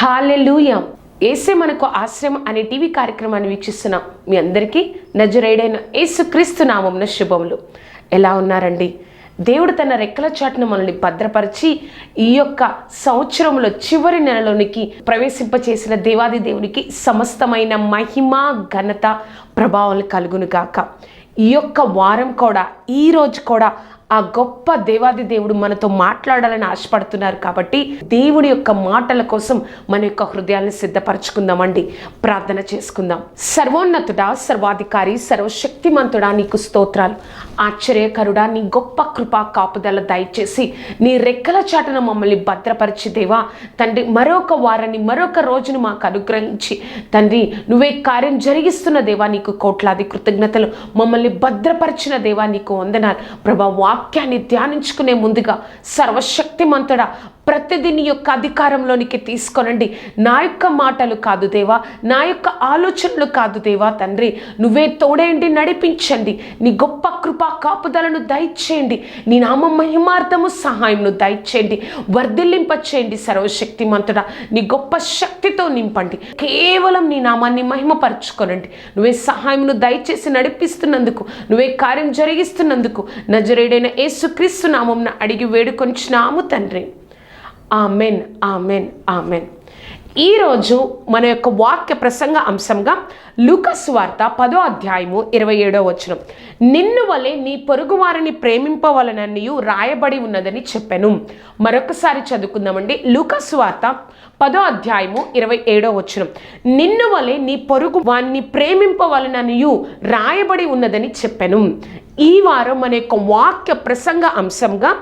Hallelujah. ఏసే మనకు ఆశ్రయం అనే టీవీ కార్యక్రమాన్ని వీక్షిస్తున్నాం మీ అందరికీ నజరేడైన యేసుక్రీస్తు నామంన శుభములు. ఎలా ఉన్నారండి? దేవుడు తన రెక్కల చాటును మనల్ని భద్రపరిచి ఈ యొక్క సంవత్సరంలో చివరి నెలలోనికి ప్రవేశింపచేసిన దేవాది దేవునికి సమస్తమైన మహిమ ఘనత ప్రభావాలు కలుగును గాక. ఈ యొక్క వారం కూడా ఈ రోజు కూడా ఆ గొప్ప దేవాది దేవుడు మనతో మాట్లాడాలని ఆశపడుతున్నారు కాబట్టి దేవుడి యొక్క మాటల కోసం మన యొక్క హృదయాన్ని సిద్ధపరచుకుందామండి. ప్రార్థన చేసుకుందాం. సర్వోన్నతుడా సర్వాధికారి సర్వశక్తిమంతుడా నీకు స్తోత్రాలు. ఆశ్చర్యకరుడా నీ గొప్ప కృపా కాపుదల దయచేసి నీ రెక్కల చాటున మమ్మల్ని భద్రపరిచి దేవా. తండ్రి మరొక వారాన్ని మరొక రోజును మాకు అనుగ్రహించి తండ్రి నువ్వే కార్యం జరిగిస్తున్న దేవా నీకు కోట్లాది కృతజ్ఞతలు. మమ్మల్ని భద్రపరిచిన దేవా నీకు వందనాలు. ప్రభా వాక్యాన్ని ధ్యానించుకునే ముందుగా సర్వశక్తిమంతుడా ప్రతిదీ నీ యొక్క అధికారంలోనికి తీసుకొనండి. నా యొక్క మాటలు కాదు దేవా నా యొక్క ఆలోచనలు కాదు దేవా తండ్రి. నువ్వే తోడేయండి నడిపించండి. నీ గొప్ప కృపా కాపుదలను దయచేయండి. నీ నామ మహిమార్థము సహాయంను దయచేయండి. వర్ధిల్లింపచేయండి సర్వశక్తిమంతుడా. నీ గొప్ప శక్తితో నింపండి. కేవలం నీ నామాన్ని మహిమపరచుకోనండి. నువ్వే సహాయంను దయచేసి నడిపిస్తున్నందుకు నువ్వే కార్యం జరిగిస్తున్నందుకు నజరేడైన యేసుక్రీస్తు నామంన అడిగి వేడుకొంచినాము తండ్రి. Amen amen amen. ఈరోజు మన యొక్క వాక్య ప్రసంగ అంశంగా లూకస్ వార్త పదో అధ్యాయము ఇరవై ఏడో వచనం. నిన్ను వలె నీ పొరుగువారిని ప్రేమింపవలననియు రాయబడి ఉన్నదని చెప్పాను. మరొకసారి చదువుకుందామండి. లూకస్ వార్త పదో అధ్యాయము ఇరవై ఏడో వచనం. నిన్ను వలె నీ పొరుగు వారిని ప్రేమింపవలననియు రాయబడి ఉన్నదని చెప్పాను. ఈ వారం మన యొక్క వాక్య ప్రసంగ అంశంగా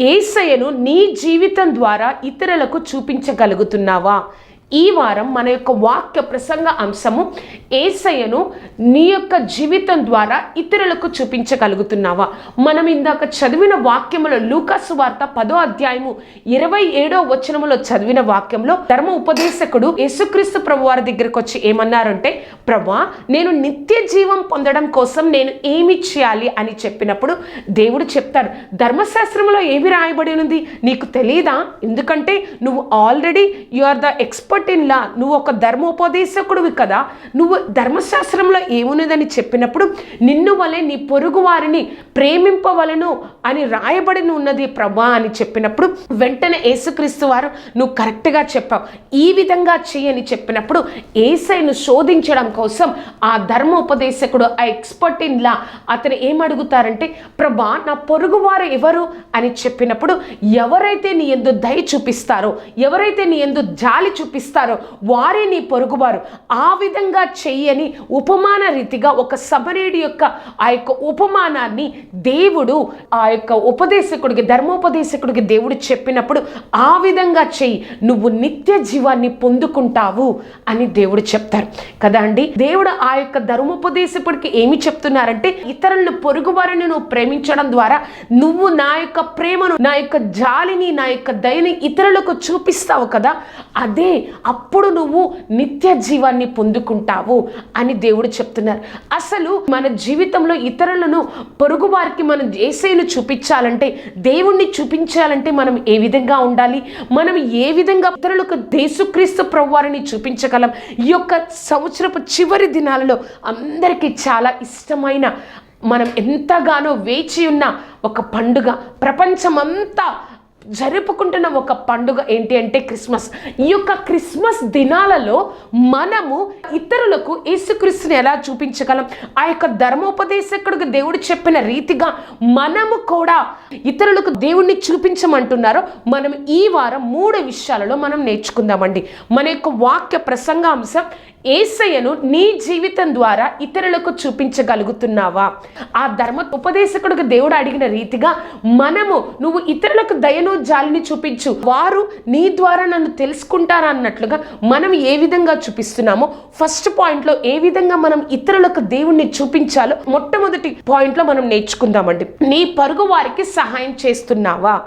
ఏసయ్యను నీ జీవితం ద్వారా ఇతరులకు చూపించగలుగుతున్నావా? ఈ వారం మన యొక్క వాక్య ప్రసంగ అంశము ఏసయ్యను నీ యొక్క జీవితం ద్వారా ఇతరులకు చూపించగలుగుతున్నావా? మనం ఇందాక చదివిన వాక్యములో లూకాసు వార్త పదో అధ్యాయము ఇరవై ఏడో వచనములో చదివిన వాక్యంలో ధర్మ ఉపదేశకుడు యేసుక్రీస్తు ప్రభు వారి దగ్గరకు వచ్చి ఏమన్నారంటే ప్రభా నేను నిత్య జీవం పొందడం కోసం నేను ఏమి చేయాలి? అని చెప్పినప్పుడు దేవుడు చెప్తాడు ధర్మశాస్త్రంలో ఏమి రాయబడి ఉంది నీకు తెలియదా ఎందుకంటే నువ్వు already you are the expert in నువ్వు ఒక ధర్మోపదేశకుడివి కదా. నువ్వు ధర్మశాస్త్రంలో ఏమున్నదని చెప్పినప్పుడు నిన్ను వలె నీ పొరుగు వారిని ప్రేమింపవలను అని రాయబడిన ఉన్నది ప్రభా అని చెప్పినప్పుడు వెంటనే యేసుక్రీస్తు వారు నువ్వు కరెక్ట్గా చెప్పావు. ఈ విధంగా చేయని చెప్పినప్పుడు ఏసైను శోధించడం కోసం ఆ ధర్మోపదేశకుడు ఆ ఎక్స్పర్ట్ ఇన్ లా అతను ఏమడుగుతారంటే ప్రభా నా పొరుగువారు ఎవరు? అని చెప్పినప్పుడు ఎవరైతే నీ ఎందు దయ చూపిస్తారో ఎవరైతే నీ ఎందు జాలి చూపిస్తారో వారే నీ పొరుగువారు. ఆ విధంగా చెయ్యని ఉపమాన రీతిగా ఒక సబరేడి యొక్క ఆ యొక్క ఉపమానాన్ని దేవుడు ఆ యొక్క ఉపదేశకుడికి ధర్మోపదేశకుడికి దేవుడు చెప్పినప్పుడు ఆ విధంగా చెయ్యి. నువ్వు నిత్య జీవాన్ని పొందుకుంటావు అని దేవుడు చెప్తారు. కదా అండి? దేవుడు ఆ యొక్క ధర్మోపదేశకుడికి ఏమి చెప్తున్నారంటే ఇతరులను పొరుగువారిని నువ్వు ప్రేమించడం ద్వారా నువ్వు నా యొక్క ప్రేమను నా యొక్క జాలిని నా యొక్క దయని ఇతరులకు చూపిస్తావు కదా? అదే అప్పుడు నువ్వు నిత్య జీవాన్ని పొందుకుంటావు అని దేవుడు చెప్తున్నారు. అసలు మన జీవితంలో ఇతరులను పొరుగు వారికి మనం ఏసైను చూపించాలంటే దేవుణ్ణి చూపించాలంటే మనం ఏ విధంగా ఉండాలి? మనం ఏ విధంగా ఇతరులకు దేశుక్రీస్తు ప్రభువారిని చూపించగలం? ఈ యొక్క సంవత్సరపు చివరి దినాలలో అందరికీ చాలా ఇష్టమైన మనం ఎంతగానో వేచి ఉన్న ఒక పండుగ. ప్రపంచమంతా జరుపుకుంటున్న ఒక పండుగ ఏంటి అంటే క్రిస్మస్. ఈ యొక్క క్రిస్మస్ దినాలలో మనము ఇతరులకు యేసుక్రీస్తుని ఎలా చూపించగలం? ఆ యొక్క ధర్మోపదేశకుడికి దేవుడు చెప్పిన రీతిగా మనము కూడా ఇతరులకు దేవుణ్ణి చూపించమంటున్నారో మనం ఈ వారం మూడు విషయాలలో మనం నేర్చుకుందామండి. మన యొక్క వాక్య ప్రసంగాంశం ఏసయ్యను నీ జీవితం ద్వారా ఇతరులకు చూపించగలుగుతున్నావా? ఆ ధర్మ ఉపదేశకుడికి దేవుడు అడిగిన రీతిగా మనము నువ్వు ఇతరులకు దయను జాలిని చూపించు. వారు నీ ద్వారా నన్ను తెలుసుకుంటారా అన్నట్లుగా మనం ఏ విధంగా చూపిస్తున్నామో ఫస్ట్ పాయింట్లో ఏ విధంగా మనం ఇతరులకు దేవుణ్ణి చూపించాలో మొట్టమొదటి పాయింట్లో మనం నేర్చుకుందామండి. నీ పరుగు వారికి సహాయం చేస్తున్నావా?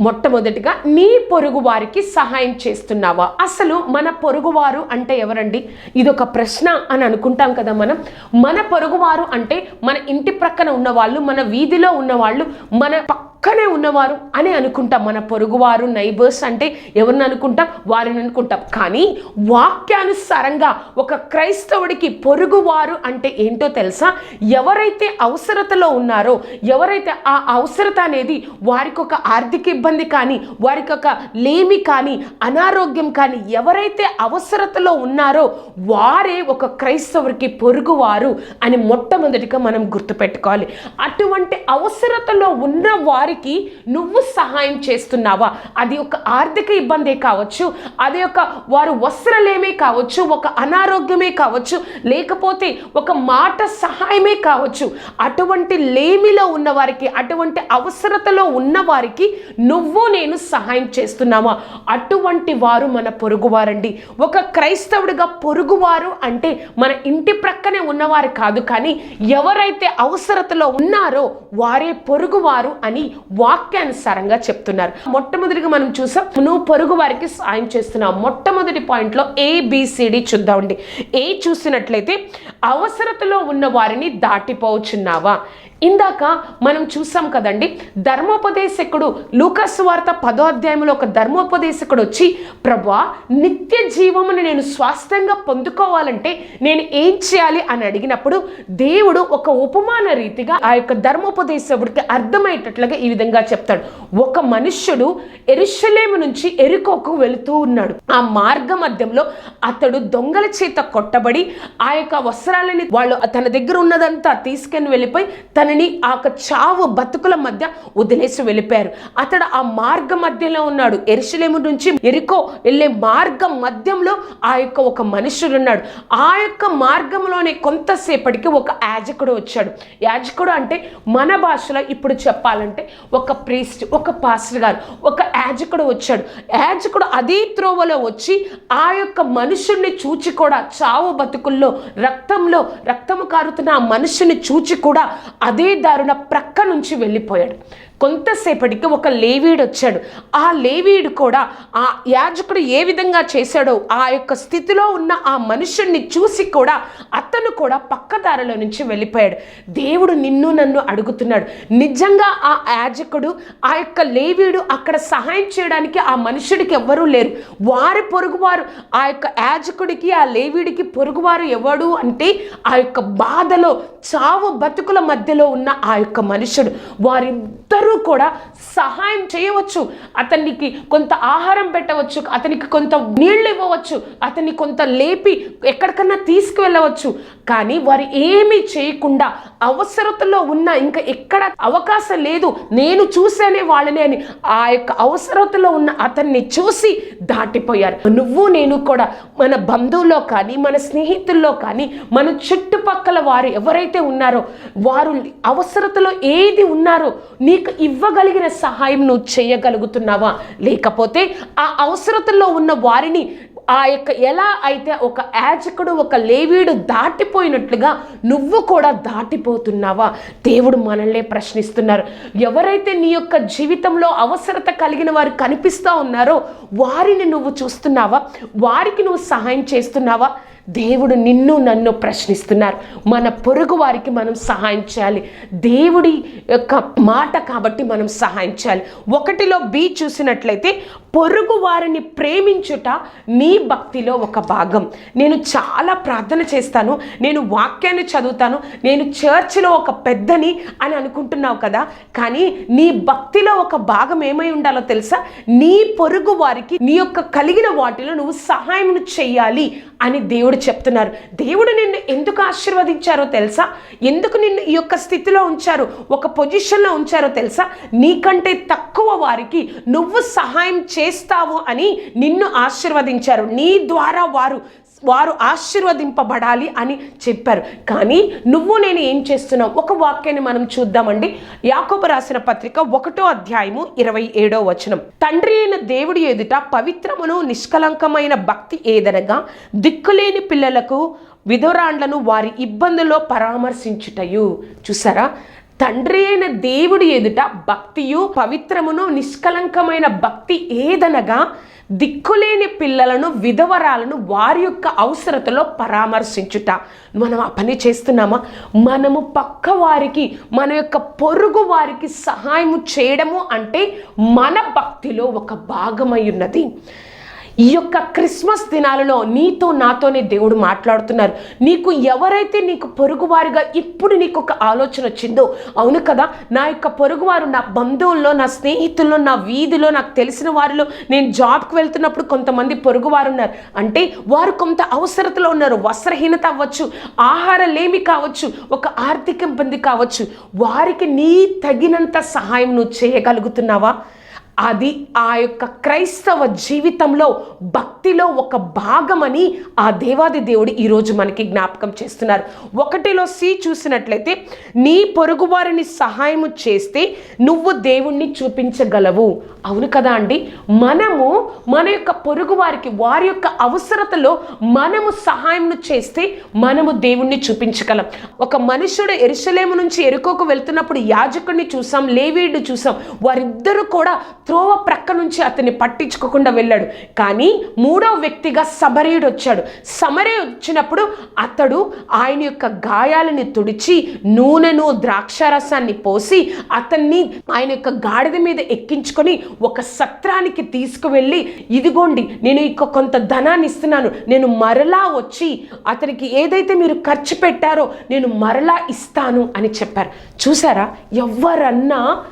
మొట్టమొదటిగా నీ పొరుగు వారికి సహాయం చేస్తున్నావా? అసలు మన పొరుగువారు అంటే ఎవరండి? ఇది ఒక ప్రశ్న అని అనుకుంటాం కదా మనం. మన పొరుగువారు అంటే మన ఇంటి ప్రక్కన ఉన్నవాళ్ళు మన వీధిలో ఉన్నవాళ్ళు మన పక్క పక్కనే ఉన్నవారు అని అనుకుంటాం. మన పొరుగువారు నైబర్స్ అంటే ఎవరిని అనుకుంటాం? వారిని అనుకుంటాం. కానీ వాక్యానుసారంగా ఒక క్రైస్తవుడికి పొరుగువారు అంటే ఏంటో తెలుసా? ఎవరైతే అవసరతలో ఉన్నారో ఎవరైతే ఆ అవసరత అనేది వారికి ఒక ఆర్థిక ఇబ్బంది కానీ వారికి ఒక లేమి కానీ అనారోగ్యం కానీ ఎవరైతే అవసరతలో ఉన్నారో వారే ఒక క్రైస్తవుడికి పొరుగువారు అని మొట్టమొదటిగా మనం గుర్తుపెట్టుకోవాలి. అటువంటి అవసరతలో ఉన్న వారికి నువ్వు సహాయం చేస్తున్నావా? అది ఒక ఆర్థిక ఇబ్బందే కావచ్చు అది ఒక వారు వస్త్రలేమే కావచ్చు ఒక అనారోగ్యమే కావచ్చు లేకపోతే ఒక మాట సహాయమే కావచ్చు. అటువంటి లేమిలో ఉన్నవారికి అటువంటి అవసరతలో ఉన్నవారికి నువ్వు నేను సహాయం చేస్తున్నావా? అటువంటి వారు మన పొరుగువారండి. ఒక క్రైస్తవుడిగా పొరుగువారు అంటే మన ఇంటి ప్రక్కనే ఉన్నవారు కాదు కానీ ఎవరైతే అవసరతలో ఉన్నారో వారే పొరుగువారు అని వాక్యానుసారంగా చెప్తున్నారు. మొట్టమొదటిగా మనం చూసాం నువ్వు పొరుగు వారికి సాయం చేస్తున్నావు. మొట్టమొదటి పాయింట్లో ఏబిసిడి చూద్దామండి. ఏ చూసినట్లయితే అవసరతలో ఉన్న వారిని దాటిపోవచ్చున్నావా ఇందాక మనం చూసాం కదండి ధర్మోపదేశకుడు లూకస్ వార్త పదో అధ్యాయంలో ఒక ధర్మోపదేశకుడు వచ్చి ప్రభా నిత్య జీవమును నేను స్వాస్థ్యంగా పొందుకోవాలంటే నేను ఏం చేయాలి? అని అడిగినప్పుడు దేవుడు ఒక ఉపమాన రీతిగా ఆ యొక్క ధర్మోపదేశకుడికి అర్థమయ్యేటట్లుగా ఈ విధంగా చెప్తాడు. ఒక మనుష్యుడు ఎరుషలేము నుంచి ఎరుకోకు వెళుతూ ఉన్నాడు. ఆ మార్గ మధ్యంలో అతడు దొంగల చేత కొట్టబడి ఆ యొక్క వస్త్రాలని వాళ్ళు తన దగ్గర ఉన్నదంతా తీసుకొని వెళ్ళిపోయి తన తనని ఆ యొక్క చావు బతుకుల మధ్య వదిలేసి వెళ్ళిపోయారు. అతడు ఆ మార్గ మధ్యలో ఉన్నాడు. ఎరుసలేము నుంచి ఎరుకో వెళ్ళే మార్గం మధ్యంలో ఆ యొక్క ఒక మనుషుడు ఉన్నాడు. ఆ యొక్క మార్గంలోనే కొంతసేపటికి ఒక యాజకుడు వచ్చాడు. యాజకుడు అంటే మన భాషలో ఇప్పుడు చెప్పాలంటే ఒక ప్రీస్ట్ ఒక పాస్టర్ గారు ఒక యాజకుడు వచ్చాడు. యాజకుడు అదే త్రోవలో వచ్చి ఆ యొక్క మనుషుణ్ణి చూచి కూడా చావు బతుకుల్లో రక్తంలో రక్తము కారుతున్న ఆ మనుషుని చూచి కూడా అది దారుణ ప్రక్క నుంచి వెళ్ళిపోయాడు. కొంతసేపటికి ఒక లేవీడు వచ్చాడు. ఆ లేవీడు కూడా ఆ యాజకుడు ఏ విధంగా చేశాడో ఆ యొక్క స్థితిలో ఉన్న ఆ మనుషుణ్ణి చూసి కూడా అతను కూడా పక్కదారిలో నుంచి వెళ్ళిపోయాడు. దేవుడు నిన్ను నన్ను అడుగుతున్నాడు. నిజంగా ఆ యాజకుడు ఆ యొక్క లేవీడు అక్కడ సహాయం చేయడానికి ఆ మనుషుడికి ఎవ్వరూ లేరు. వారి పొరుగువారు ఆ యొక్క యాజకుడికి ఆ లేవీడికి పొరుగువారు ఎవడు అంటే ఆ యొక్క బాధలో చావు బతుకుల మధ్యలో ఉన్న ఆ యొక్క మనుషుడు వారిద్దరూ కూడా సహాయం చేయవచ్చు. అతనికి కొంత ఆహారం పెట్టవచ్చు. అతనికి కొంత నీళ్ళు ఇవ్వవచ్చు. అతన్ని కొంత లేపి ఎక్కడికన్నా తీసుకువెళ్ళవచ్చు. కానీ వారు ఏమీ చేయకుండా అవసరతలో ఉన్న ఇంకా ఎక్కడ అవకాశం లేదు. నేను చూసానే వాళ్ళని అని ఆ యొక్క అవసరతలో ఉన్న అతన్ని చూసి దాటిపోయారు. నువ్వు నేను కూడా మన బంధువుల్లో కానీ మన స్నేహితుల్లో కానీ మన చుట్టుపక్కల వారు ఎవరైతే ఉన్నారో వారు అవసరతలో ఏది ఉన్నారో నీకు ఇవ్వగలిగిన సహాయం నువ్వు చేయగలుగుతున్నావా? లేకపోతే ఆ అవసరతలో ఉన్న వారిని ఆ యొక్క ఎలా అయితే ఒక యాజకుడు ఒక లేవీడు దాటిపోయినట్లుగా నువ్వు కూడా దాటిపోతున్నావా? దేవుడు మనల్నే ప్రశ్నిస్తున్నారు. ఎవరైతే నీ యొక్క జీవితంలో అవసరత కలిగిన వారు కనిపిస్తూ ఉన్నారో వారిని నువ్వు చూస్తున్నావా? వారికి నువ్వు సహాయం చేస్తున్నావా? దేవుడు నిన్ను నన్ను ప్రశ్నిస్తున్నారు. మన పొరుగు వారికి మనం సహాయం చేయాలి. దేవుడి యొక్క మాట కాబట్టి మనం సహాయం చేయాలి. ఒకటిలో బి చూసినట్లయితే పొరుగు వారిని ప్రేమించుట నీ భక్తిలో ఒక భాగం. నేను చాలా ప్రార్థన చేస్తాను నేను వాక్యాన్ని చదువుతాను నేను చర్చిలో ఒక పెద్దని అని అనుకుంటున్నావు కదా కానీ నీ భక్తిలో ఒక భాగం ఏమై ఉండాలో తెలుసా? నీ పొరుగు వారికి నీ యొక్క కలిగిన వాటిలో నువ్వు సహాయం చేయాలి అని దేవుడు చెప్తున్నారు. దేవుడు నిన్ను ఎందుకు ఆశీర్వదించారో తెలుసా? ఎందుకు నిన్ను ఈ యొక్క స్థితిలో ఉంచారు? ఒక పొజిషన్లో ఉంచారో తెలుసా? నీకంటే తక్కువ వారికి నువ్వు సహాయం చేస్తావు అని నిన్ను ఆశీర్వదించారు. నీ ద్వారా వారు వారు ఆశీర్వదింపబడాలి అని చెప్పారు. కానీ నువ్వు నేను ఏం చేస్తున్నావు? ఒక వాక్యాన్ని మనం చూద్దామండి. యాకోబు రాసిన పత్రిక ఒకటో అధ్యాయము ఇరవై ఏడో వచనం. తండ్రి అయిన దేవుడి ఎదుట పవిత్రమును నిష్కలంకమైన భక్తి ఏదనగా దిక్కులేని పిల్లలకు విధురాండ్లను వారి ఇబ్బందుల్లో పరామర్శించుటయు. చూసారా? తండ్రి అయిన దేవుడి ఎదుట భక్తియు పవిత్రమును నిష్కలంకమైన భక్తి ఏదనగా దిక్కులేని పిల్లలను విధవరాలను వారి యొక్క అవసరతలో పరామర్శించుట. మనం ఆ పని చేస్తున్నామా? మనము పక్క వారికి మన యొక్క పొరుగు వారికి సహాయము చేయడము అంటే మన భక్తిలో ఒక భాగమై ఉన్నది. ఈ యొక్క క్రిస్మస్ దినాలలో నీతో నాతోనే దేవుడు మాట్లాడుతున్నారు. నీకు ఎవరైతే నీకు పొరుగువారుగా ఇప్పుడు నీకు ఒక ఆలోచన వచ్చిందో అవును కదా నా యొక్క పొరుగువారు నా బంధువుల్లో నా స్నేహితుల్లో నా వీధిలో నాకు తెలిసిన వారిలో నేను జాబ్కి వెళ్తున్నప్పుడు కొంతమంది పొరుగువారు ఉన్నారు. అంటే వారు కొంత అవసరతలో ఉన్నారు. వస్త్రహీనత అవ్వచ్చు ఆహార లేమి కావచ్చు ఒక ఆర్థిక ఇబ్బంది కావచ్చు. వారికి నీ తగినంత సహాయం నువ్వు చేయగలుగుతున్నావా? అది ఆ యొక్క క్రైస్తవ జీవితంలో భక్తిలో ఒక భాగమని ఆ దేవాది దేవుడు ఈరోజు మనకి జ్ఞాపకం చేస్తున్నారు. ఒకటిలో సి చూసినట్లయితే నీ పొరుగువారిని సహాయము చేస్తే నువ్వు దేవుణ్ణి చూపించగలవు. అవును కదా అండి? మనము మన యొక్క పొరుగువారికి వారి యొక్క అవసరతలో మనము సహాయం చేస్తే మనము దేవుణ్ణి చూపించగలం. ఒక మనుషుడు ఎరుసలేము నుంచి ఎరుకోకు వెళ్తున్నప్పుడు యాజకుడిని చూసాం లేవీడు చూసాం. వారిద్దరూ కూడా త్రోవ ప్రక్క నుంచి అతన్ని పట్టించుకోకుండా వెళ్ళాడు. కానీ మూడో వ్యక్తిగా సమరయుడు వచ్చాడు. సమరే వచ్చినప్పుడు అతడు ఆయన యొక్క గాయాలని తుడిచి నూనెను ద్రాక్షారసాన్ని పోసి అతన్ని ఆయన యొక్క గాడిద మీద ఎక్కించుకొని ఒక సత్రానికి తీసుకువెళ్ళి ఇదిగోండి నేను ఇక కొంత ధనాన్ని ఇస్తున్నాను. నేను మరలా వచ్చి అతనికి ఏదైతే మీరు ఖర్చు పెట్టారో నేను మరలా ఇస్తాను అని చెప్పారు. చూసారా? ఎవరన్నా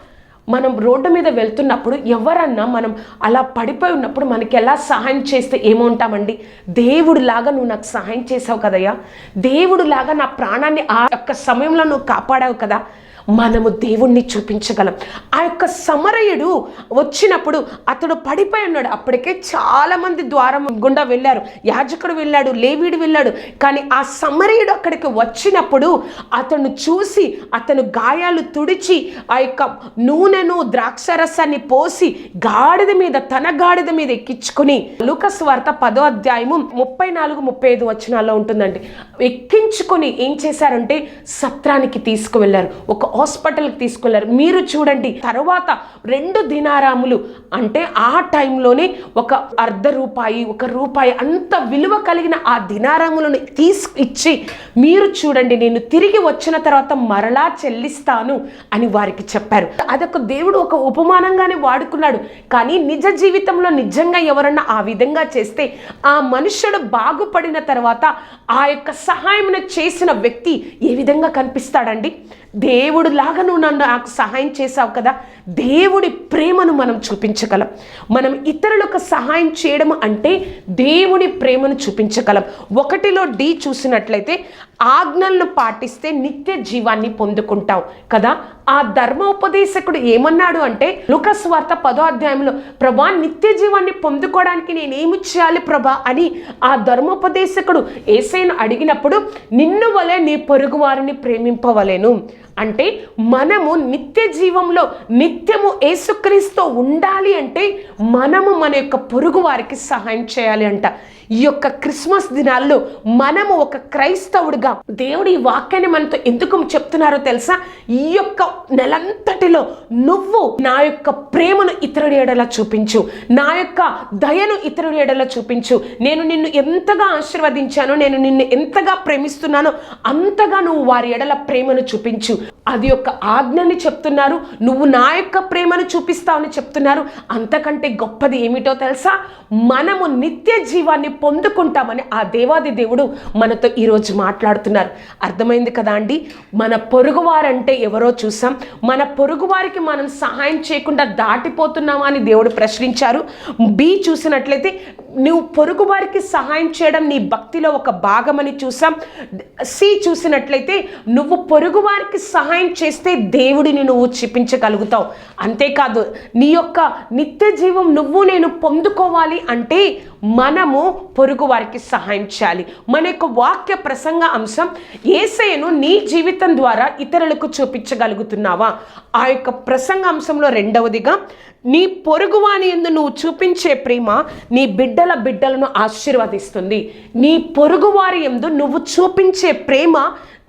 మనం రోడ్డు మీద వెళ్తున్నప్పుడు ఎవరన్నా మనం అలా పడిపోయి ఉన్నప్పుడు మనకి ఎలా సహాయం చేస్తే ఏముంటామండి? దేవుడిలాగా నువ్వు నాకు సహాయం చేసావు కదయ్యా. దేవుడిలాగా నా ప్రాణాన్ని ఆ యొక్క సమయంలో నువ్వు కాపాడావు కదా. మనము దేవుణ్ణి చూపించగలం. ఆ యొక్క సమరయుడు వచ్చినప్పుడు అతడు పడిపోయి ఉన్నాడు. అప్పటికే చాలామంది ద్వారం గుండా వెళ్ళారు. యాజకుడు వెళ్ళాడు లేవీడు వెళ్ళాడు. కానీ ఆ సమరయుడు అక్కడికి వచ్చినప్పుడు అతను చూసి అతను గాయాలు తుడిచి ఆ యొక్క నూనెను ద్రాక్షరసాన్ని పోసి గాడిద మీద తన గాడిద మీద ఎక్కించుకుని లూకస్ వార్త పదో అధ్యాయము ముప్పై నాలుగు ముప్పై ఐదు వచనాల్లో ఉంటుందండి. ఎక్కించుకొని ఏం చేశారంటే సత్రానికి తీసుకువెళ్ళారు. ఒక హాస్పిటల్కి తీసుకెళ్ళారు. మీరు చూడండి తర్వాత రెండు దినారాములు అంటే ఆ టైంలోనే ఒక అర్ధ రూపాయి ఒక రూపాయి అంత విలువ కలిగిన ఆ దినారాములను తీసు ఇచ్చి మీరు చూడండి నేను తిరిగి వచ్చిన తర్వాత మరలా చెల్లిస్తాను అని వారికి చెప్పారు. అదొక దేవుడు ఒక ఉపమానంగానే వాడుకున్నాడు. కానీ నిజ జీవితంలో నిజంగా ఎవరన్నా ఆ విధంగా చేస్తే ఆ మనుషుడు బాగుపడిన తర్వాత ఆ యొక్క సహాయం చేసిన వ్యక్తి ఏ విధంగా కనిపిస్తాడండి? దేవుడు లాగా నువ్వు నన్ను నాకు సహాయం చేసావు కదా? దేవుడి ప్రేమను మనం చూపించగలం. మనం ఇతరులకు సహాయం చేయడం అంటే దేవుడి ప్రేమను చూపించగలం. ఒకటిలో డి చూసినట్లయితే ఆజ్ఞలను పాటిస్తే నిత్య జీవాన్ని పొందుకుంటావు కదా? ఆ ధర్మోపదేశకుడు ఏమన్నాడు అంటే లుకస్ వార్త పదో అధ్యాయంలో ప్రభా నిత్య జీవాన్ని పొందుకోవడానికి నేనేమి చేయాలి ప్రభా అని ఆ ధర్మోపదేశకుడు ఏసైను అడిగినప్పుడు నిన్ను వలె నీ పొరుగు వారిని ప్రేమింపవలేను. అంటే మనము నిత్య జీవంలో నిత్యము ఏసుక్రీస్తు ఉండాలి అంటే మనము మన యొక్క పొరుగు వారికి సహాయం చేయాలి అంట. ఈ యొక్క క్రిస్మస్ దినాల్లో మనము ఒక క్రైస్తవుడిగా దేవుడు ఈ వాక్యాన్ని మనతో ఎందుకు చెప్తున్నారో తెలుసా? ఈ యొక్క నెలంతటిలో నువ్వు నా యొక్క ప్రేమను ఇతరుడి ఎడలా చూపించు. నా యొక్క దయను ఇతరుడి ఎడలా చూపించు. నేను నిన్ను ఎంతగా ఆశీర్వదించాను నేను నిన్ను ఎంతగా ప్రేమిస్తున్నానో అంతగా నువ్వు వారి ఎడల ప్రేమను చూపించు. అది యొక్క ఆజ్ఞని చెప్తున్నారు. నువ్వు నా యొక్క ప్రేమను చూపిస్తావని చెప్తున్నారు. అంతకంటే గొప్పది ఏమిటో తెలుసా? మనము నిత్య జీవాన్ని పొందుకుంటామని ఆ దేవాది దేవుడు మనతో ఈరోజు మాట్లాడుతున్నారు. అర్థమైంది కదా అండి? మన పొరుగువారంటే ఎవరో చూసాం. మన పొరుగువారికి మనం సహాయం చేయకుండా దాటిపోతున్నామా అని దేవుడు ప్రశ్నించారు. బి చూసినట్లయితే నువ్వు పొరుగువారికి సహాయం చేయడం నీ భక్తిలో ఒక భాగమని చూసాం. సి చూసినట్లయితే నువ్వు పొరుగువారికి సహాయం సహాయం చేస్తే దేవుడిని నువ్వు చూపించగలుగుతావు. అంతేకాదు నీ యొక్క నిత్య జీవం నువ్వు నేను పొందుకోవాలి అంటే మనము పొరుగు వారికి సహాయం చేయాలి. మన యొక్క వాక్య ప్రసంగ అంశం ఏసయ్యను నీ జీవితం ద్వారా ఇతరులకు చూపించగలుగుతున్నావా? ఆ యొక్క ప్రసంగ అంశంలో రెండవదిగా నీ పొరుగువాని ఎందు నువ్వు చూపించే ప్రేమ నీ బిడ్డల బిడ్డలను ఆశీర్వదిస్తుంది. నీ పొరుగువారి ఎందు నువ్వు చూపించే ప్రేమ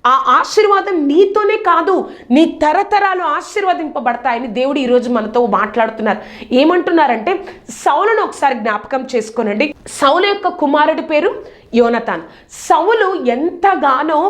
ఆ ఆశీర్వాదం నీతోనే కాదు నీ తరతరాలు ఆశీర్వదింపబడతాయని దేవుడు ఈరోజు మనతో మాట్లాడుతున్నారు. ఏమంటున్నారంటే సౌలను ఒకసారి జ్ఞాపకం చేసుకోనండి. సౌలు యొక్క కుమారుడి పేరు యోనతాన్. సౌలు ఎంతగానో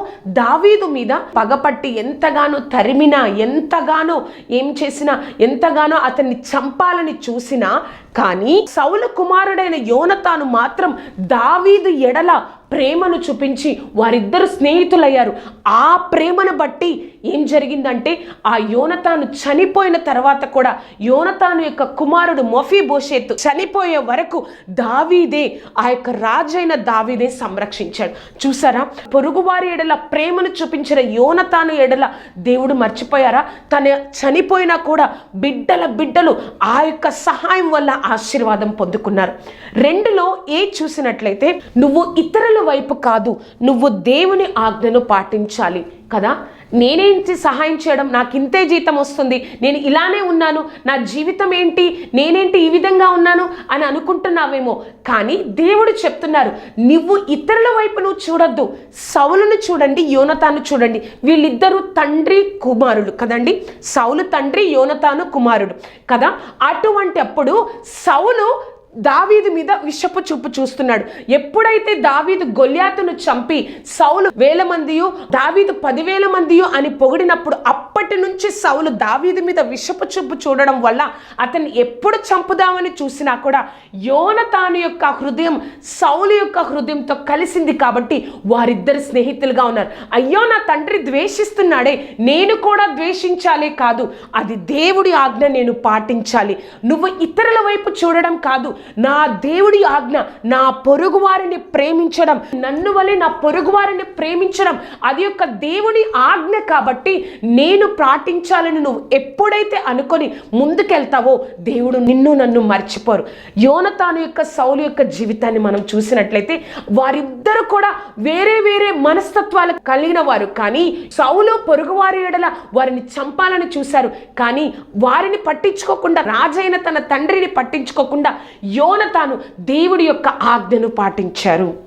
దావీదు మీద పగపట్టి ఎంతగానో తరిమినా ఎంతగానో ఏం చేసినా ఎంతగానో అతన్ని చంపాలని చూసినా కానీ సౌలు కుమారుడైన యోనతాను మాత్రం దావీదు ఎడల ప్రేమను చూపించి వారిద్దరు స్నేహితులయ్యారు. ఆ ప్రేమను బట్టి ఏం జరిగిందంటే ఆ యోనతాను చనిపోయిన తర్వాత కూడా యోనతాను యొక్క కుమారుడు మొఫీ బోషేత్ చనిపోయే వరకు దావీదే ఆ యొక్క రాజైన దావీదే సంరక్షించాడు. చూసారా? పొరుగువారి ఎడల ప్రేమను చూపించిన యోనతాను ఎడల దేవుడు మర్చిపోయారా? తన చనిపోయినా కూడా బిడ్డల బిడ్డలు ఆ యొక్క సహాయం వల్ల ఆశీర్వాదం పొందుకున్నారు. రెండులో ఏ చూసినట్లయితే నువ్వు ఇతరులు వైపు కాదు నువ్వు దేవుని ఆజ్ఞను పాటించాలి కదా? నేనేంటి సహాయం చేయడం? నాకు ఇంతే జీతం వస్తుంది. నేను ఇలానే ఉన్నాను. నా జీవితం ఏంటి? నేనేంటి ఈ విధంగా ఉన్నాను అని అనుకుంటున్నావేమో. కానీ దేవుడు చెప్తున్నారు నువ్వు ఇతరుల వైపు నువ్వు చూడొద్దు. సౌలును చూడండి యోనతాను చూడండి. వీళ్ళిద్దరూ తండ్రి కుమారుడు కదండి? సౌలు తండ్రి యోనతాను కుమారుడు కదా? అటువంటి అప్పుడు సౌలు దావీదు మీద విషపు చూపు చూస్తున్నాడు. ఎప్పుడైతే దావీదు గొల్యాతును చంపి సౌలు వేల మందియు దావీదు పదివేల మందియు అని పొగిడినప్పుడు అప్పటి నుంచి సౌలు దావీదు మీద విషపు చూపు చూడడం వల్ల అతన్ని ఎప్పుడు చంపుదామని చూసినా కూడా యోనతాను యొక్క హృదయం సౌలు యొక్క హృదయంతో కలిసింది కాబట్టి వారిద్దరు స్నేహితులుగా ఉన్నారు. అయ్యో నా తండ్రి ద్వేషిస్తున్నాడే నేను కూడా ద్వేషించాలే కాదు. అది దేవుడి ఆజ్ఞ నేను పాటించాలి. నువ్వు ఇతరుల వైపు చూడడం కాదు నా దేవుడి ఆజ్ఞ నా పొరుగు వారిని ప్రేమించడం నన్ను వలె నా పొరుగు వారిని ప్రేమించడం అది యొక్క దేవుడి ఆజ్ఞ కాబట్టి నేను ప్రాటించాలని నువ్వు ఎప్పుడైతే అనుకొని ముందుకెళ్తావో దేవుడు నిన్ను నన్ను మర్చిపోరు. యోనతాను యొక్క సౌలు యొక్క జీవితాన్ని మనం చూసినట్లయితే వారిద్దరు కూడా వేరే వేరే మనస్తత్వాలు కలిగిన వారు. కానీ సౌలు పొరుగువారి ఎడల వారిని చంపాలని చూశారు. కానీ వారిని పట్టించుకోకుండా రాజైన తన తండ్రిని పట్టించుకోకుండా యోనతాను దేవుడి యొక్క ఆజ్ఞను పాటించారు.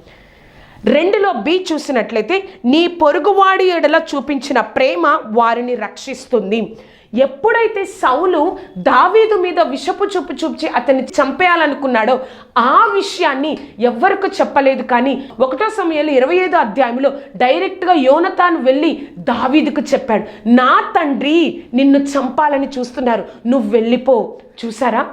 రెండులో బి చూసినట్లయితే నీ పొరుగువాడి ఎడల చూపించిన ప్రేమ వారిని రక్షిస్తుంది. ఎప్పుడైతే సౌలు దావీదు మీద విషపు చూపు చూపించి అతన్ని చంపేయాలనుకున్నాడో ఆ విషయాన్ని ఎవ్వరికి చెప్పలేదు. కానీ ఒకటో సమయంలో ఇరవై ఐదో అధ్యాయంలో డైరెక్ట్గా యోనతాను వెళ్ళి దావీదుకు చెప్పాడు. నా తండ్రి నిన్ను చంపాలని చూస్తున్నారు. నువ్వు వెళ్ళిపో. చూసారా?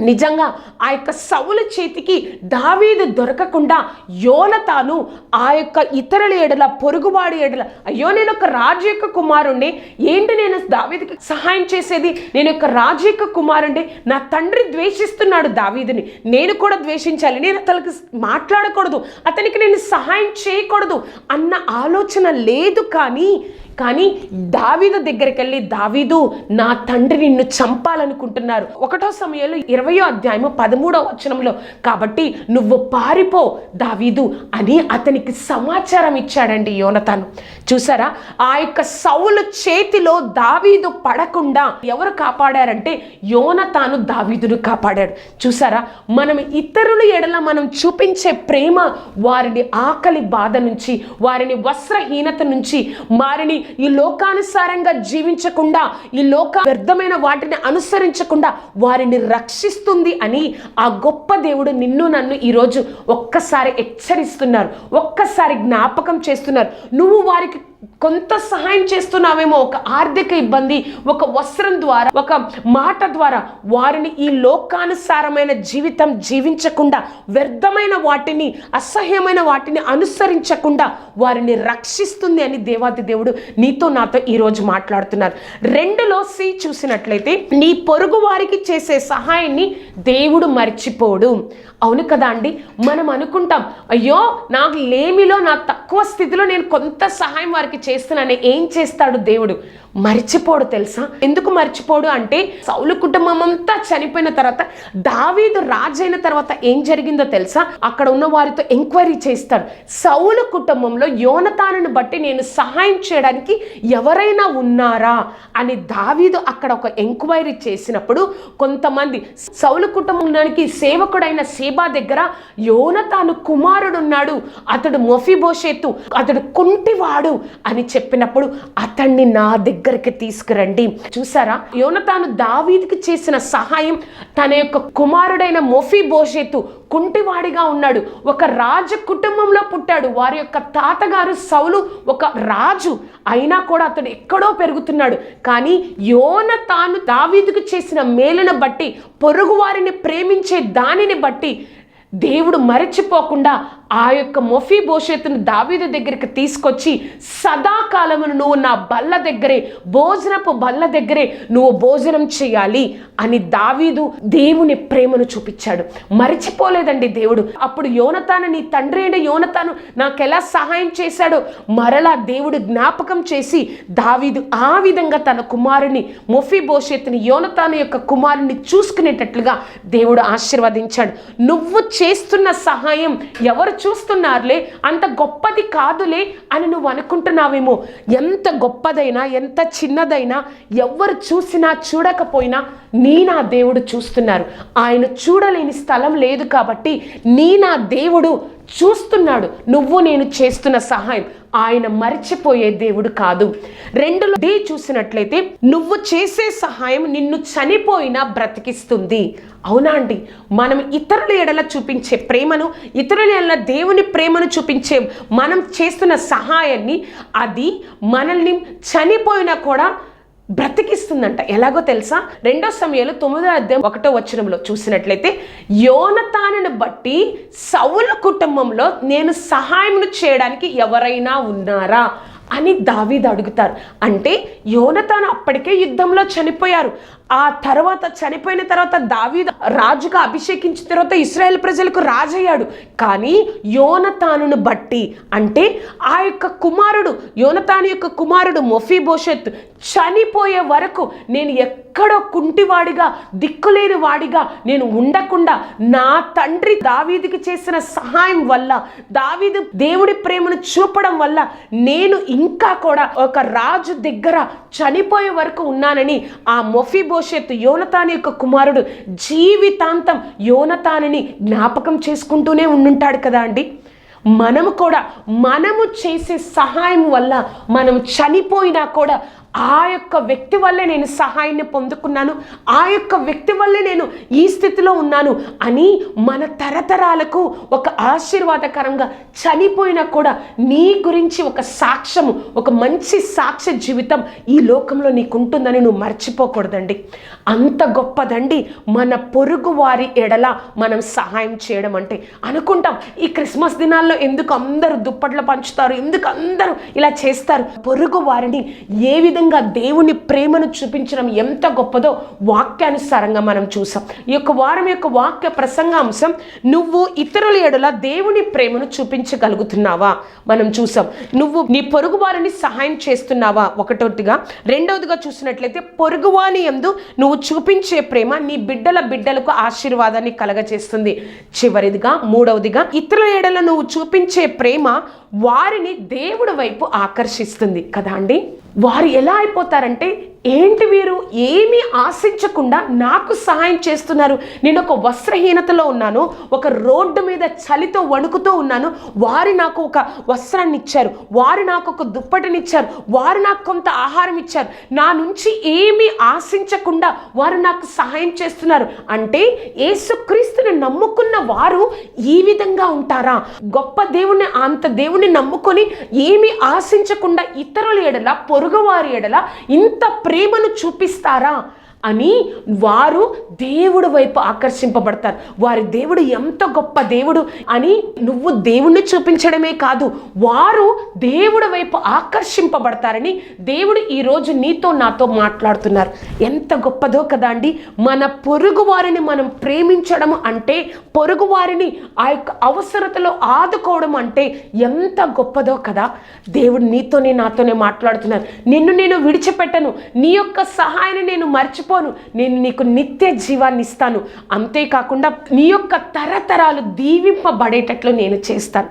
నిజంగా ఆ యొక్క సౌల చేతికి దావీదు దొరకకుండా యోనతాను ఆ యొక్క ఇతరుల ఎడల పొరుగువాడి ఎడల అయ్యో నేను ఒక రాజు యొక్క కుమారుణ్ణి ఏంటి నేను దావీదుకి సహాయం చేసేది? నేను ఒక రాజు యొక్క కుమారుణ్ణి నా తండ్రి ద్వేషిస్తున్నాడు దావీదుని. నేను కూడా ద్వేషించాలి నేను అతనికి మాట్లాడకూడదు అతనికి నేను సహాయం చేయకూడదు అన్న ఆలోచన లేదు కానీ కానీ దావీదు దగ్గరికి వెళ్ళి దావీదు నా తండ్రి నిన్ను చంపాలనుకుంటున్నారు. ఒకటో సమయంలో ఇరవయో అధ్యాయము పదమూడో వచనంలో కాబట్టి నువ్వు పారిపో దావీదు అని అతనికి సమాచారం ఇచ్చాడండి యోనతాను. చూసారా? ఆ యొక్క సౌలు చేతిలో దావీదు పడకుండా ఎవరు కాపాడారంటే యోనతాను దావీదును కాపాడాడు. చూసారా? మనం ఇతరుల ఎడల మనం చూపించే ప్రేమ వారిని ఆకలి బాధ నుంచి వారిని వస్త్రహీనత నుంచి వారిని ఈ లోకానుసారంగా జీవించకుండా ఈ లోక వ్యర్థమైన వాటిని అనుసరించకుండా వారిని రక్షిస్తుంది అని ఆ గొప్ప దేవుడు నిన్ను నన్ను ఈరోజు ఒక్కసారి హెచ్చరిస్తున్నారు ఒక్కసారి జ్ఞాపకం చేస్తున్నారు. నువ్వు వారికి కొంత సహాయం చేస్తున్నామేమో ఒక ఆర్థిక ఇబ్బంది ఒక వస్త్రం ద్వారా ఒక మాట ద్వారా వారిని ఈ లోకానుసారమైన జీవితం జీవించకుండా వ్యర్థమైన వాటిని అసహ్యమైన వాటిని అనుసరించకుండా వారిని రక్షిస్తుంది అని దేవాది దేవుడు నీతో నాతో ఈరోజు మాట్లాడుతున్నారు. రెండులో సి చూసినట్లయితే నీ పొరుగు వారికి చేసే సహాయాన్ని దేవుడు మర్చిపోడు. అవును కదా అండి? మనం అనుకుంటాం అయ్యో నాకు లేమిలో నా తక్కువ స్థితిలో నేను కొంత సహాయం వారికి చేస్తున్నాను ఏం చేస్తాడు దేవుడు? మర్చిపోడు తెలుసా? ఎందుకు మర్చిపోడు అంటే సౌలు కుటుంబం అంతా చనిపోయిన తర్వాత దావీదు రాజైన తర్వాత ఏం జరిగిందో తెలుసా? అక్కడ ఉన్న వారితో ఎంక్వైరీ చేస్తాడు సౌలు కుటుంబంలో యోనతాను బట్టి నేను సహాయం చేయడానికి ఎవరైనా ఉన్నారా? అని దావీదు అక్కడ ఒక ఎంక్వైరీ చేసినప్పుడు కొంతమంది సౌలు కుటుంబానికి సేవకుడైన సేబా దగ్గర యోనతాను కుమారుడు ఉన్నాడు అతడు మొఫిబోషేతు అతడు కుంటివాడు అని చెప్పినప్పుడు అతన్ని నా దగ్గరికి తీసుకురండి. చూసారా? యోనతాను దావీదికి చేసిన సహాయం తన యొక్క కుమారుడైన మొఫిబోషేతు కుంటివాడిగా ఉన్నాడు. ఒక రాజ కుటుంబంలో పుట్టాడు. వారి యొక్క తాతగారు సౌలు ఒక రాజు. అయినా కూడా అతడు ఎక్కడో పెరుగుతున్నాడు. కానీ యోన తాను దావీదుకు చేసిన మేలును బట్టి పొరుగు వారిని ప్రేమించే దానిని బట్టి దేవుడు మరచిపోకుండా ఆ యొక్క మొఫీ భోషత్తును దావీదు దగ్గరికి తీసుకొచ్చి సదాకాలమును నువ్వు నా బల్ల దగ్గరే భోజనపు బల్ల దగ్గరే నువ్వు భోజనం చేయాలి అని దావీదు దేవుని ప్రేమను చూపించాడు. మరిచిపోలేదండి దేవుడు. అప్పుడు యోనతాను నీ తండ్రి అయిన యోనతాను నాకు ఎలా సహాయం చేశాడో మరలా దేవుడు జ్ఞాపకం చేసి దావీదు ఆ విధంగా తన కుమారుని మొఫీ భోషత్తుని యోనతాను యొక్క కుమారుని చూసుకునేటట్లుగా దేవుడు ఆశీర్వదించాడు. నువ్వు చేస్తున్న సహాయం ఎవరు చూస్తున్నారులే అంత గొప్పది కాదులే అని నువ్వు అనుకుంటున్నావేమో. ఎంత గొప్పదైనా ఎంత చిన్నదైనా ఎవరు చూసినా చూడకపోయినా నీ నా దేవుడు చూస్తున్నారు. ఆయన చూడలేని స్థలం లేదు కాబట్టి నీ నా దేవుడు చూస్తున్నాడు. నువ్వు నేను చేస్తున్న సహాయం ఆయన మర్చిపోయే దేవుడు కాదు. రెండులో డే చూసినట్లయితే నువ్వు చేసే సహాయం నిన్ను చనిపోయినా బ్రతికిస్తుంది. అవునా అండి? మనం ఇతరుల ఎడల చూపించే ప్రేమను ఇతరుల ఎడల దేవుని ప్రేమను చూపించే మనం చేస్తున్న సహాయాన్ని అది మనల్ని చనిపోయినా కూడా బ్రతికిస్తుందంట. ఎలాగో తెలుసా? రెండో సమయంలో తొమ్మిదో అధ్యాయం ఒకటో వచనంలో చూసినట్లయితే యోనతానుని బట్టి సౌల కుటుంబంలో నేను సహాయం చేయడానికి ఎవరైనా ఉన్నారా అని దావీదు అడుగుతారు. అంటే యోనతాను అప్పటికే యుద్ధంలో చనిపోయారు. ఆ తర్వాత చనిపోయిన తర్వాత దావీదు రాజుగా అభిషేకించిన తర్వాత ఇస్రాయేల్ ప్రజలకు రాజయ్యాడు. కానీ యోనతానును బట్టి అంటే ఆ యొక్క కుమారుడు యోనతాను యొక్క కుమారుడు మొఫీ భోషత్ చనిపోయే వరకు నేను ఎక్కడో కుంటివాడిగా దిక్కులేని వాడిగా నేను ఉండకుండా నా తండ్రి దావీదికి చేసిన సహాయం వల్ల దావీదు దేవుడి ప్రేమను చూపడం వల్ల నేను ఇంకా కూడా ఒక రాజు దగ్గర చనిపోయే వరకు ఉన్నానని ఆ మొఫీ మొఫీబోషెత్ యోనతాని యొక్క కుమారుడు జీవితాంతం యోనతానిని జ్ఞాపకం చేసుకుంటూనే ఉండుంటాడు కదా అండి? మనము కూడా మనము చేసే సహాయం వల్ల మనం చనిపోయినా కూడా ఆ యొక్క వ్యక్తి వల్లే నేను సహాయాన్ని పొందుకున్నాను ఆ యొక్క వ్యక్తి వల్లే నేను ఈ స్థితిలో ఉన్నాను అని మన తరతరాలకు ఒక ఆశీర్వాదకరంగా చనిపోయినా కూడా నీ గురించి ఒక సాక్ష్యము ఒక మంచి సాక్ష్య జీవితం ఈ లోకంలో నీకు ఉంటుందని నువ్వు మర్చిపోకూడదండి. అంత గొప్పదండి మన పొరుగు వారి ఎడల మనం సహాయం చేయడం అంటే. అనుకుంటాం ఈ క్రిస్మస్ దినాల్లో ఎందుకు అందరూ దుప్పట్లు పంచుతారు ఎందుకు అందరూ ఇలా చేస్తారు? పొరుగు వారిని ఏ విధంగా దేవుని ప్రేమను చూపించడం ఎంత గొప్పదో వాక్యానుసారంగా మనం చూసాం. ఈ యొక్క వారం యొక్క వాక్య ప్రసంగాంశం నువ్వు ఇతరుల ఎడల దేవుని ప్రేమను చూపించగలుగుతున్నావా? మనం చూసాం. నువ్వు నీ పొరుగు వారిని సహాయం చేస్తున్నావా? ఒకటోటిగా రెండవదిగా చూసినట్లయితే పొరుగువాని ఎందు నువ్వు చూపించే ప్రేమ నీ బిడ్డల బిడ్డలకు ఆశీర్వాదాన్ని కలగచేస్తుంది చివరిదిగా మూడవదిగా ఇతరుల ఎడల నువ్వు చూపించే ప్రేమ వారిని దేవుడి వైపు ఆకర్షిస్తుంది. కదా అండి? వారు ఎలా అయిపోతారంటే ఏంటి వీరు? ఏమీ ఆశించకుండా నాకు సహాయం చేస్తున్నారు. నేను ఒక వస్త్రహీనతలో ఉన్నాను. ఒక రోడ్డు మీద చలితో వణుకుతూ ఉన్నాను. వారు నాకు ఒక వస్త్రాన్ని ఇచ్చారు. వారు నాకు ఒక దుప్పటినిచ్చారు వారు నాకు కొంత ఆహారం ఇచ్చారు. నా నుంచి ఏమీ ఆశించకుండా వారు నాకు సహాయం చేస్తున్నారు. అంటే యేసుక్రీస్తుని నమ్ముకున్న వారు ఈ విధంగా ఉంటారా? గొప్ప దేవుణ్ణి అంత దేవుణ్ణి నమ్ముకొని ఏమీ ఆశించకుండా ఇతరుల ఎడల పొరుగువారి ఎడల ఇంత ప్రేమను చూపిస్తారా? అని వారు దేవుడు వైపు ఆకర్షింపబడతారు. వారి దేవుడు ఎంత గొప్ప దేవుడు అని నువ్వు దేవుణ్ణి చూపించడమే కాదు వారు దేవుడి వైపు ఆకర్షింపబడతారని దేవుడు ఈరోజు నీతో నాతో మాట్లాడుతున్నారు. ఎంత గొప్పదో కదా అండి. మన పొరుగు వారిని మనం ప్రేమించడం అంటే పొరుగు వారిని ఆ యొక్క అవసరతలో ఆదుకోవడం అంటే ఎంత గొప్పదో కదా. దేవుడు నీతోనే నాతోనే మాట్లాడుతున్నారు. నిన్ను నేను విడిచిపెట్టను. నీ యొక్క సహాయాన్ని నేను మర్చిపో మర్చిపోను నేను నీకు నిత్య జీవాన్ని ఇస్తాను. అంతేకాకుండా నీ యొక్క తరతరాలు దీవింపబడేటట్లు నేను చేస్తాను.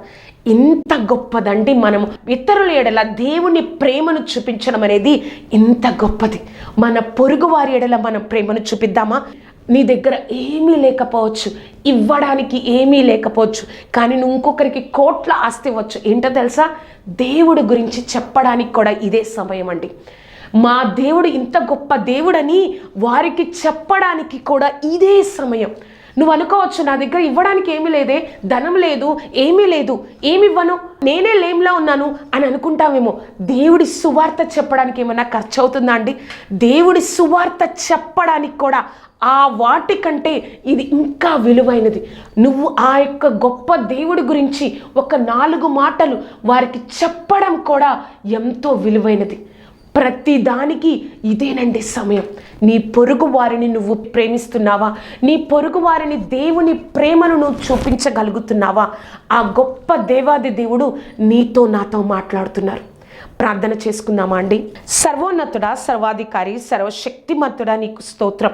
ఇంత గొప్పదండి మనము. ఇతరుల ఎడల దేవుని ప్రేమను చూపించడం అనేది ఇంత గొప్పది. మన పొరుగు వారి ఎడల మన ప్రేమను చూపిద్దామా? నీ దగ్గర ఏమీ లేకపోవచ్చు. ఇవ్వడానికి ఏమీ లేకపోవచ్చు. కానీ నువ్వు ఇంకొకరికి కోట్ల ఆస్తి ఇవ్వచ్చు. ఏంటో తెలుసా? దేవుడి గురించి చెప్పడానికి కూడా ఇదే సమయం అండి. మా దేవుడు ఇంత గొప్ప దేవుడని వారికి చెప్పడానికి కూడా ఇదే సమయం. నువ్వు అనుకోవచ్చు నా దగ్గర ఇవ్వడానికి ఏమీ లేదే ధనం లేదు ఏమీ లేదు ఏమి ఇవ్వను నేనే లేమ్లా ఉన్నాను అని అనుకుంటావేమో. దేవుడి సువార్త చెప్పడానికి ఏమైనా ఖర్చు అవుతుందా అండి? దేవుడి సువార్త చెప్పడానికి కూడా ఆ వాటి కంటే ఇది ఇంకా విలువైనది. నువ్వు ఆ యొక్క గొప్ప దేవుడి గురించి ఒక నాలుగు మాటలు వారికి చెప్పడం కూడా ఎంతో విలువైనది. ప్రతి దానికి ఇదేనండి సమయం. నీ పొరుగు వారిని నువ్వు ప్రేమిస్తున్నావా? నీ పొరుగు వారిని దేవుని ప్రేమను నువ్వు చూపించగలుగుతున్నావా? ఆ గొప్ప దేవాది దేవుడు నీతో నాతో మాట్లాడుతున్నారు. ప్రార్థన చేసుకుందామా అండి? సర్వోన్నతుడా సర్వాధికారి సర్వశక్తిమంతుడా నీకు స్తోత్రం.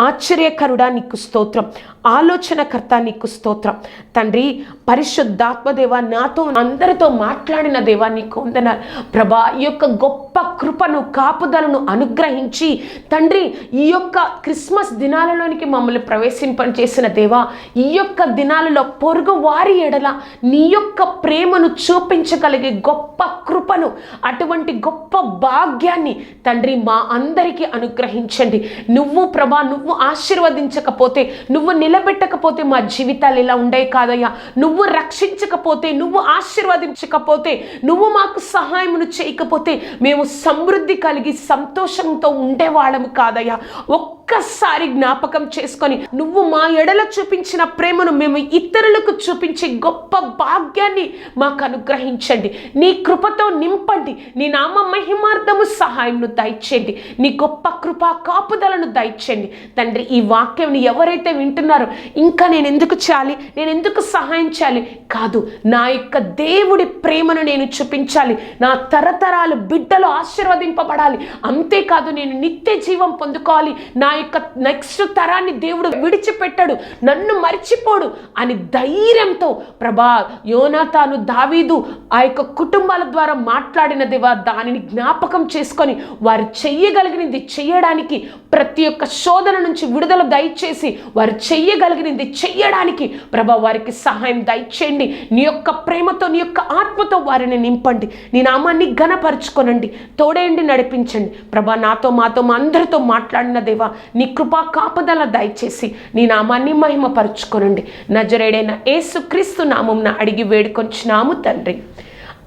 ఆశ్చర్యకరుడా నీకు స్తోత్రం. ఆలోచనకర్త నీకు స్తోత్రం. తండ్రి పరిశుద్ధాత్మదేవ నాతో అందరితో మాట్లాడిన దేవా నీకు వందనాలు. ప్రభా ఈ యొక్క గొప్ప కృపను కాపుదలను అనుగ్రహించి తండ్రి ఈ యొక్క క్రిస్మస్ దినాలలోనికి మమ్మల్ని ప్రవేశింపని చేసిన దేవా ఈ యొక్క దినాలలో పొరుగు వారి ఎడల నీ యొక్క ప్రేమను చూపించగలిగే గొప్ప కృపను అటువంటి గొప్ప భాగ్యాన్ని తండ్రి మా అందరికీ అనుగ్రహించండి. నువ్వు ప్రభా నువ్వు ఆశీర్వదించకపోతే నువ్వు నిలబెట్టకపోతే మా జీవితాలు ఇలా ఉండే కాదయ్యా. నువ్వు రక్షించకపోతే నువ్వు ఆశీర్వదించకపోతే నువ్వు మాకు సహాయమును చేయకపోతే మేము సమృద్ధి కలిగి సంతోషంతో ఉండేవాళ్ళము కాదయ్యా. ఒక్కసారి జ్ఞాపకం చేసుకొని నువ్వు మా ఎడల చూపించిన ప్రేమను మేము ఇతరులకు చూపించే గొప్ప భాగ్యాన్ని మాకు అనుగ్రహించండి. నీ కృపతో నింపండి. నీ నామ మహిమార్థము సహాయంను దయచేయండి. నీ గొప్ప కృపా కాపుదలను దయచేయండి. తండ్రి ఈ వాక్యం ఎవరైతే వింటున్నారో ఇంకా నేను ఎందుకు చేయాలి? నేను ఎందుకు సహాయం చేయాలి? కాదు నా యొక్క దేవుడి ప్రేమను నేను చూపించాలి. నా తరతరాలు బిడ్డలు ఆశీర్వదింపబడాలి. అంతేకాదు నేను నిత్య జీవం పొందుకోవాలి. నా యొక్క నెక్స్ట్ తరాన్ని దేవుడు విడిచిపెట్టాడు. నన్ను మర్చిపోడు అని ధైర్యంతో ప్రభా యోనాతాను దావీదు ఆ యొక్క కుటుంబాల ద్వారా మాట్లాడిన దేవా దానిని జ్ఞాపకం చేసుకొని వారు చెయ్యగలిగినది చెయ్యడానికి ప్రతి ఒక్క శోధన నుంచి విడుదల దయచేసి వారు చెయ్యగలిగినది చెయ్యడానికి ప్రభా వారికి సహాయం దయచేయండి. నీ యొక్క ప్రేమతో నీ యొక్క ఆత్మతో వారిని నింపండి. నీ నామాన్ని ఘనపరుచుకొనండి. తోడేయండి నడిపించండి. ప్రభా నాతో మాతో మా అందరితో మాట్లాడిన దేవా నీ కృపా కాపదల దయచేసి నీ నామాన్ని మహిమపరుచుకొనండి. నజరేడైన ఏసుక్రీస్తు క్రీస్తు నామంన అడిగి వేడుకొంచినాము తండ్రి.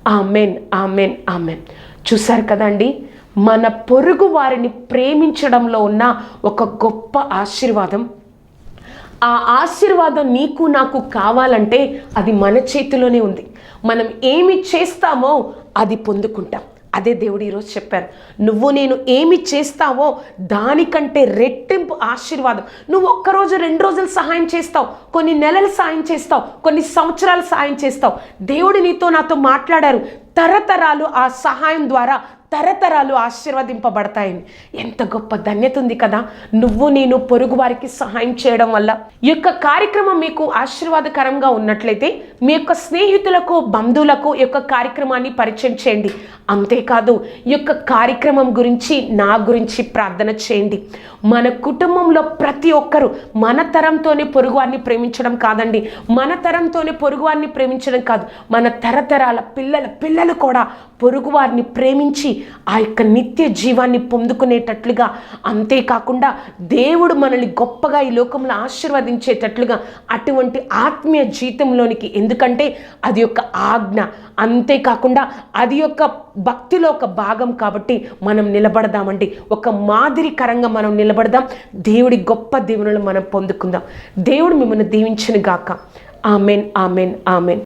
Amen amen amen. చూశారు కదండి? మన పొరుగు వారిని ప్రేమించడంలో ఉన్న ఒక గొప్ప ఆశీర్వాదం. ఆ ఆశీర్వాదం నీకు నాకు కావాలంటే అది మన చేతిలోనే ఉంది. మనం ఏమి చేస్తామో అది పొందుకుంటాం. అదే దేవుడు ఈరోజు చెప్పారు. నువ్వు నేను ఏమి చేస్తావో దానికంటే రెట్టింపు ఆశీర్వాదం. నువ్వు ఒక్కరోజు రెండు రోజులు సహాయం చేస్తావు. కొన్ని నెలలు సాయం చేస్తావు. కొన్ని సంవత్సరాలు సాయం చేస్తావు. దేవుడు నీతో నాతో మాట్లాడారు. తరతరాలు ఆ సహాయం ద్వారా తరతరాలు ఆశీర్వదింపబడతాయని. ఎంత గొప్ప ధన్యత ఉంది కదా. నువ్వు నేను పొరుగు వారికి సహాయం చేయడం వల్ల. ఈ యొక్క కార్యక్రమం మీకు ఆశీర్వాదకరంగా ఉన్నట్లయితే మీ యొక్క స్నేహితులకు బంధువులకు ఈ యొక్క కార్యక్రమాన్ని పరిచయం చేయండి. అంతేకాదు ఈ యొక్క కార్యక్రమం గురించి నా గురించి ప్రార్థన చేయండి. మన కుటుంబంలో ప్రతి ఒక్కరూ మన తరంతోనే పొరుగువారిని ప్రేమించడం కాదండి. మన తరంతోనే పొరుగువారిని ప్రేమించడం కాదు. మన తరతరాల పిల్లల పిల్లల పిల్లలు కూడా పొరుగువారిని ప్రేమించి ఆ యొక్క నిత్య జీవాన్ని పొందుకునేటట్లుగా. అంతేకాకుండా దేవుడు మనల్ని గొప్పగా ఈ లోకంలో ఆశీర్వదించేటట్లుగా అటువంటి ఆత్మీయ జీవితంలోనికి ఎందుకంటే అది యొక్క ఆజ్ఞ. అంతేకాకుండా అది యొక్క భక్తిలో ఒక భాగం కాబట్టి మనం నిలబడదామండి. ఒక మాదిరికరంగా మనం నిలబడదాం. దేవుడి గొప్ప దేవుని మనం పొందుకుందాం. దేవుడు మిమ్మల్ని దీవించను గాక ఆమెన్ ఆమెన్ ఆమెన్.